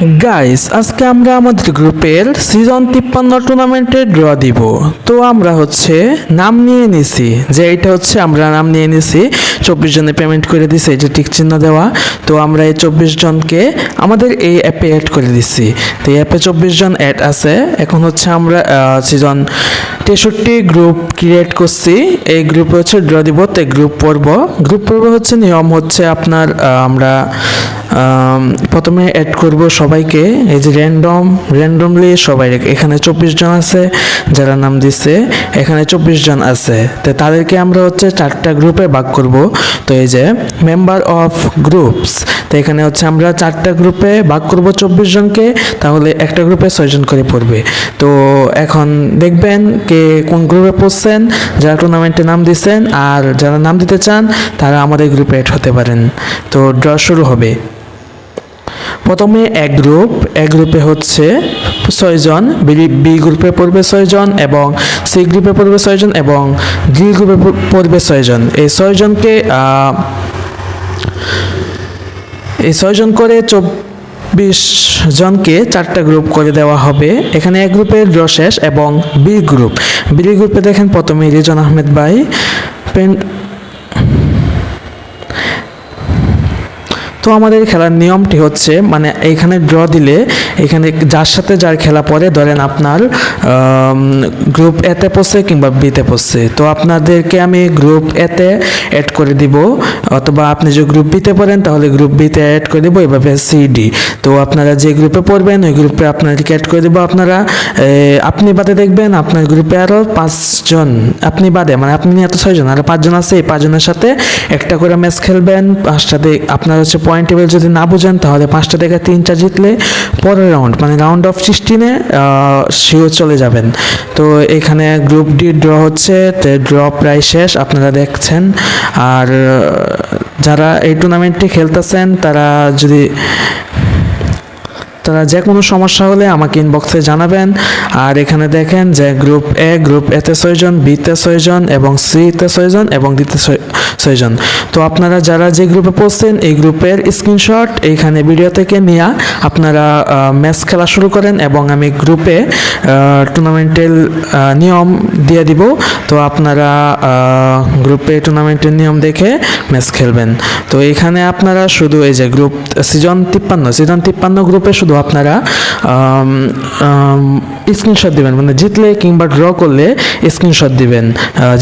Guys আজকে আমরা আমাদের গ্রুপের সিজন তিপ্পান্ন টুর্নামেন্টে ড্র দিব। তো আমরা হচ্ছে নাম নিয়ে নিছি, যে এটা হচ্ছে আমরা নাম নিয়ে নিছি, চব্বিশ জনে পেমেন্ট করে দিছি, এই যে টিক চিহ্ন দেওয়া। তো আমরা এই চব্বিশ জনকে আমাদের এই অ্যাপে অ্যাড করে দিচ্ছি তো এই অ্যাপে চব্বিশ জন অ্যাড আছে। এখন হচ্ছে আমরা সিজন তেষট্টি গ্রুপ ক্রিয়েট করছি। এই গ্রুপে হচ্ছে ড্র দিব তো গ্রুপ পর্ব। গ্রুপ পর্ব হচ্ছে নিয়ম হচ্ছে আপনার আমরা আম, প্রথমে অ্যাড করব সবাইকে। এই যে র্যান্ডম র্যান্ডমলি সবাই এখানে চব্বিশ জন আছে যারা নাম দিচ্ছে এখানে চব্বিশ জন আছে। তো তাদেরকে আমরা হচ্ছে চারটা গ্রুপে ভাগ করব। তো এই যে মেম্বার অফ গ্রুপস তো এখানে হচ্ছে আমরা চারটা গ্রুপে ভাগ করব চব্বিশ জনকে তাহলে একটা গ্রুপে ছয়জন করে পড়বে। তো এখন দেখবেন কে কোন গ্রুপে পড়ছেন, যারা টুর্নামেন্টে নাম দিচ্ছেন আর যারা নাম দিতে চান, তারা আমাদের গ্রুপে অ্যাড হতে পারেন। তো ড্র শুরু হবে। প্রথমে এক গ্রুপ এক গ্রুপে হচ্ছে ছয়জন বি গ্রুপে পড়বে ছয়জন এবং সি গ্রুপে পড়বে ছয়জন এবং ডি গ্রুপে পড়বে ছয়জন এই ছয়জনকে এই ছয়জন করে চব্বিশ জনকে চারটা গ্রুপ করে দেওয়া হবে। এখানে এক গ্রুপের ড্র এবং বি গ্রুপ বি গ্রুপে দেখেন প্রথমে রিজন আহমেদ ভাই পেন তো আমাদের খেলার নিয়মটি হচ্ছে মানে এখানে ড্র দিলে এখানে যার সাথে যার খেলা পড়ে, ধরেন আপনার গ্রুপ এতে পড়ছে কিংবা বিতে পড়ছে, তো আপনাদেরকে আমি গ্রুপ এতে অ্যাড করে দিব, অথবা আপনি যে গ্রুপ বিতে পড়েন, তাহলে গ্রুপ বিতে অ্যাড করে দিব, এভাবে সিডি তো আপনারা যে গ্রুপে পড়বেন, ওই গ্রুপে আপনাদেরকে অ্যাড করে দেবো, আপনারা আপনি বাদে দেখবেন আপনার গ্রুপে আরও পাঁচজন, আপনি বাদে মানে আপনি এত ছয়জন, আর পাঁচজন আছে, এই পাঁচজনের সাথে একটা করে ম্যাচ খেলবেন, পাঁচটাতে আপনার হচ্ছে পয়েন্ট টেবিল যদি না বুঝেন, তাহলে পাঁচটা থেকে তিনটা জিতলে পরের রাউন্ড মানে রাউন্ড অফ সিক্সটিনে শিও চলে যাবেন। তো এখানে গ্রুপ ডি ড্র হচ্ছে ড্র প্রায় শেষ, আপনারা দেখছেন। আর যারা এই টুর্নামেন্টটি খেলতেছেন, তারা যদি তারা যে কোনো সমস্যা হলে আমাকে ইনবক্সে জানাবেন। আর এখানে দেখেন যে গ্রুপ এ গ্রুপ এতে ছয়জন বিতে ছয়জন এবং সিতে ছয়জন এবং ডিতে ছয়- ছয়জন। তো আপনারা যারা যে গ্রুপে পড়ছেন এই গ্রুপের স্ক্রিনশট এইখানে ভিডিও থেকে নিয়ে। আপনারা ম্যাচ খেলা শুরু করেন এবং আমি গ্রুপে টুর্নামেন্টের নিয়ম দিয়ে দিব। তো আপনারা গ্রুপে টুর্নামেন্টের নিয়ম দেখে ম্যাচ খেলবেন। তো এখানে আপনারা শুধু এই যে গ্রুপ সিজন তিপ্পান্ন সিজন তিপ্পান্ন গ্রুপে শুধু আপনারা স্ক্রিনশট দিবেন মানে জিতলে কিংবা ড্র করলে স্ক্রিনশট দিবেন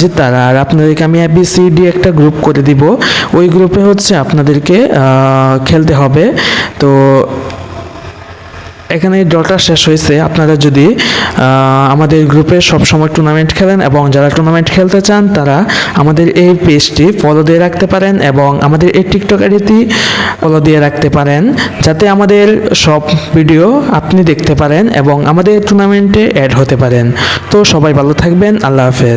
জিতার আর আপনাদেরকে আমি এবিসিডি একটা গ্রুপ করে দিব। ওই গ্রুপে হচ্ছে আপনাদেরকে খেলতে হবে। তো এখানে ড্রটা শেষ হয়েছে। আপনারা যদি আমাদের গ্রুপে সব সময় টুর্নামেন্ট খেলেন এবং যারা টুর্নামেন্ট খেলতে চান, তারা আমাদের এই পেজটি ফলো দিয়ে রাখতে পারেন এবং আমাদের এই টিকটক আইডিটি ফলো দিয়ে রাখতে পারেন। যাতে আমাদের সব ভিডিও আপনি দেখতে পারেন এবং আমাদের টুর্নামেন্টে অ্যাড হতে পারেন। তো সবাই ভালো থাকবেন। আল্লাহ হাফেজ।